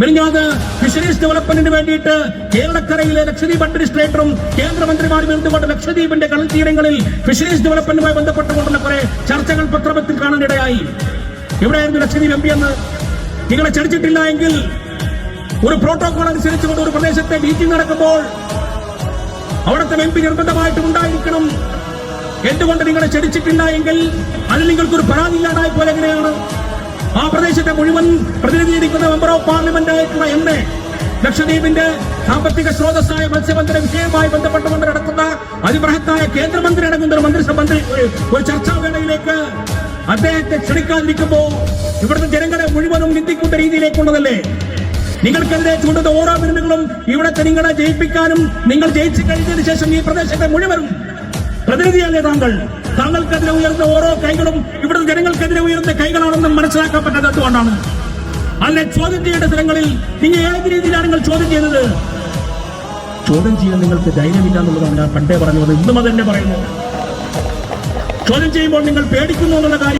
മെലിഞ്ഞാത് fisheries ഡെവലപ്മെന്റിന് വേണ്ടിയിട്ട് കേരളക്കരയിലെ ലക്ഷദ്വീപ് അഡ്മിനിസ്ട്രേറ്ററും കേന്ദ്രമന്ത്രിമാരും ഇരുന്നുകൊണ്ട് ലക്ഷദ്വീപിന്റെ കടൽ തീരങ്ങളിൽ ഫിഷറീസ് ഡെവലപ്മെന്റുമായി ബന്ധപ്പെട്ടുകൊണ്ടുള്ള കുറെ ചർച്ചകൾ പത്രത്തിൽ കാണാനിടയായി? എവിടെയായിരുന്നു ലക്ഷദ്വീപ് എം പി എന്ന്? നിങ്ങളെ ചടിച്ചിട്ടില്ല എങ്കിൽ ഒരു പ്രോട്ടോകോൾ അനുസരിച്ചുകൊണ്ട് ഒരു പ്രദേശത്തെ മീറ്റിംഗ് നടക്കുമ്പോൾ അവിടുത്തെ എം പി നിർബന്ധമായിട്ടും ഉണ്ടായിരിക്കണം. എന്തുകൊണ്ട് നിങ്ങളെ ചടിച്ചിട്ടില്ല എങ്കിൽ? അതിൽ നിങ്ങൾക്കൊരു പരാതി ഇല്ലാതായി പോലെ എങ്ങനെയാണ്? ആ മുഴുവൻ പ്രതിനിധീകരിക്കുന്ന മെമ്പർ ഓഫ് പാർലമെന്റ് ആയിട്ടുള്ള എന്നെ ലക്ഷദ്വീപിന്റെ സാമ്പത്തിക സ്രോതസ്സായ മത്സ്യബന്ധന വിഷയവുമായി ബന്ധപ്പെട്ടുകൊണ്ട് നടക്കുന്ന അതിബൃഹത്തായ കേന്ദ്രമന്ത്രി അടങ്ങുന്ന ഒരു മന്ത്രിസഭ ഒരു- ചർച്ചാവേളയിലേക്ക് ചർച്ചാ വേളയിലേക്ക് അദ്ദേഹത്തെ ക്ഷണിക്കാതിരിക്കുമ്പോ ഇവിടുത്തെ ജനങ്ങളെ മുഴുവനും നിന്ദിക്കുന്ന രീതിയിലേക്കുള്ളതല്ലേ? നിങ്ങൾക്കെതിരെ ചൂണ്ടുന്ന ഓരോ വിരുന്നുകളും ഇവിടത്തെ നിങ്ങളെ ജയിപ്പിക്കാനും നിങ്ങൾ ജയിച്ചു കഴിഞ്ഞതിന് ശേഷം ഈ പ്രദേശത്തെ മുഴുവനും പ്രതിനിധിയല്ലേ താങ്കൾ? താങ്കൾക്കെതിരെ ഉയർന്ന ഓരോ കൈകളും ഇവിടുത്തെ കൈകളാണെന്നും മനസ്സിലാക്കാൻ പറ്റാത്തത് എന്തുകൊണ്ടാണ്? അല്ലെ ചോദ്യം ചെയ്യേണ്ട സ്ഥലങ്ങളിൽ നിങ്ങൾ ഏത് രീതിയിലാണ് നിങ്ങൾ ചോദ്യം ചെയ്യുന്നത്? ചോദ്യം ചെയ്യാൻ നിങ്ങൾക്ക് ധൈര്യമില്ല എന്നുള്ളതാണ് ഞാൻ പണ്ടേ പറഞ്ഞത് ഇന്നും അത് തന്നെ പറയുന്നു. ചോദ്യം ചെയ്യുമ്പോൾ നിങ്ങൾ പേടിക്കുന്നു എന്നുള്ള കാര്യം